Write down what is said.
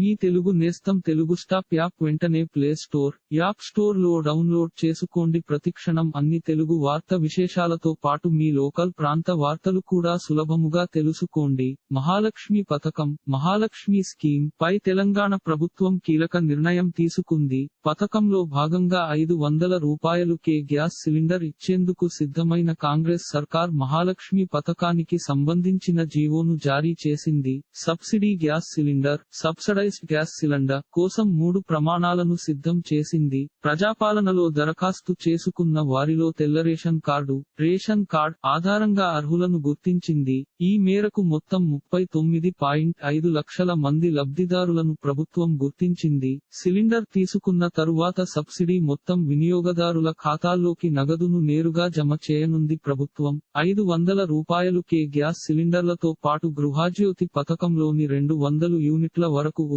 మీ తెలుగు నేస్తం Telugu stop app వెంటనే play store app స్టోర్లో డౌన్లోడ్ చేసుకోండి. ప్రతిక్షణం అన్ని తెలుగు వార్త విశేషాలతో పాటు మీ లోకల్ ప్రాంత వార్తలు కూడా సులభముగా తెలుసుకోండి. మహాలక్ష్మి పథకం మహాలక్ష్మి స్కీమ్ పై తెలంగాణ ప్రభుత్వం కీలక నిర్ణయం తీసుకుంది. పథకంలో భాగంగా ఐదు వందల రూపాయలుకే గ్యాస్ సిలిండర్ ఇచ్చేందుకు సిద్ధమైన కాంగ్రెస్ సర్కార్ మహాలక్ష్మి పథకానికి సంబంధించిన జీవోను జారీ చేసింది. Subsidy gas cylinder pressurised gas cylinder కోసం మూడు ప్రమాణాలను సిద్ధం చేసింది. ప్రజాపాలనలో దరఖాస్తు చేసుకున్న వారిలో తెల్ల రేషన్ కార్డు రేషన్ కార్డ్ ఆధారంగా అర్హులను గుర్తించింది. ఈ మేరకు మొత్తం ముప్పై తొమ్మిది పాయింట్ ఐదు లక్షల మంది లబ్ధిదారులను ప్రభుత్వం గుర్తించింది. సిలిండర్ తీసుకున్న తరువాత సబ్సిడీ మొత్తం వినియోగదారుల ఖాతాల్లోకి నగదును నేరుగా జమ చేయనుంది ప్రభుత్వం. ఐదు వందల రూపాయలు కే గ్యాస్ సిలిండర్లతో పాటు గృహాజ్యోతి పథకంలోని రెండు వందలు యూనిట్ల వరకు